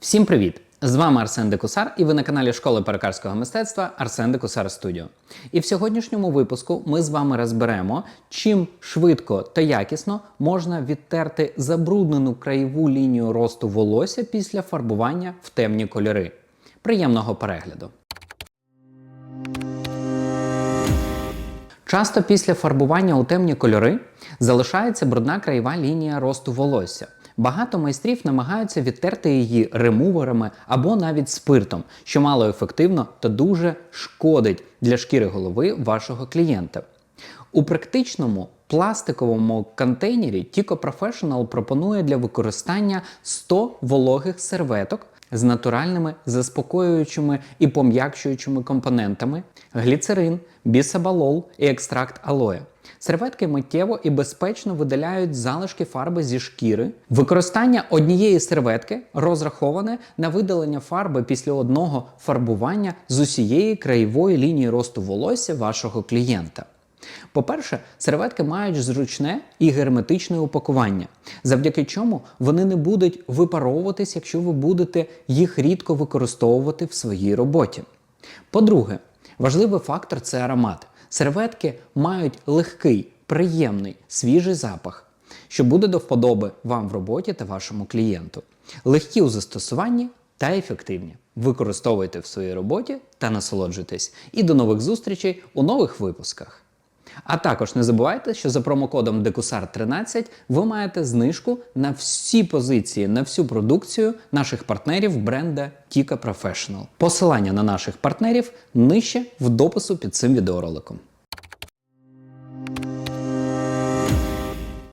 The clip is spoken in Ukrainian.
Всім привіт! З вами Арсен Декусар, і ви на каналі Школи перекарського мистецтва Арсен Декусар Студіо. І в сьогоднішньому випуску ми з вами розберемо, чим швидко та якісно можна відтерти забруднену краєву лінію росту волосся після фарбування в темні кольори. Приємного перегляду! Часто після фарбування у темні кольори залишається брудна краєва лінія росту волосся. Багато майстрів намагаються відтерти її ремуверами або навіть спиртом, що мало ефективно та дуже шкодить для шкіри голови вашого клієнта. У практичному пластиковому контейнері Tico Professional пропонує для використання 100 вологих серветок з натуральними заспокоюючими і пом'якшуючими компонентами, гліцерин, бісабалол і екстракт алоє. Серветки миттєво і безпечно видаляють залишки фарби зі шкіри. Використання однієї серветки розраховане на видалення фарби після одного фарбування з усієї краєвої лінії росту волосся вашого клієнта. По-перше, серветки мають зручне і герметичне упакування, завдяки чому вони не будуть випаровуватись, якщо ви будете їх рідко використовувати в своїй роботі. По-друге, важливий фактор це аромат. Серветки мають легкий, приємний, свіжий запах, що буде до вподоби вам в роботі та вашому клієнту. Легкі у застосуванні та ефективні. Використовуйте в своїй роботі та насолоджуйтесь. І до нових зустрічей у нових випусках. А також не забувайте, що за промокодом Декусар 13 ви маєте знижку на всі позиції, на всю продукцію наших партнерів бренда Tika Professional. Посилання на наших партнерів нижче в допису під цим відеороликом.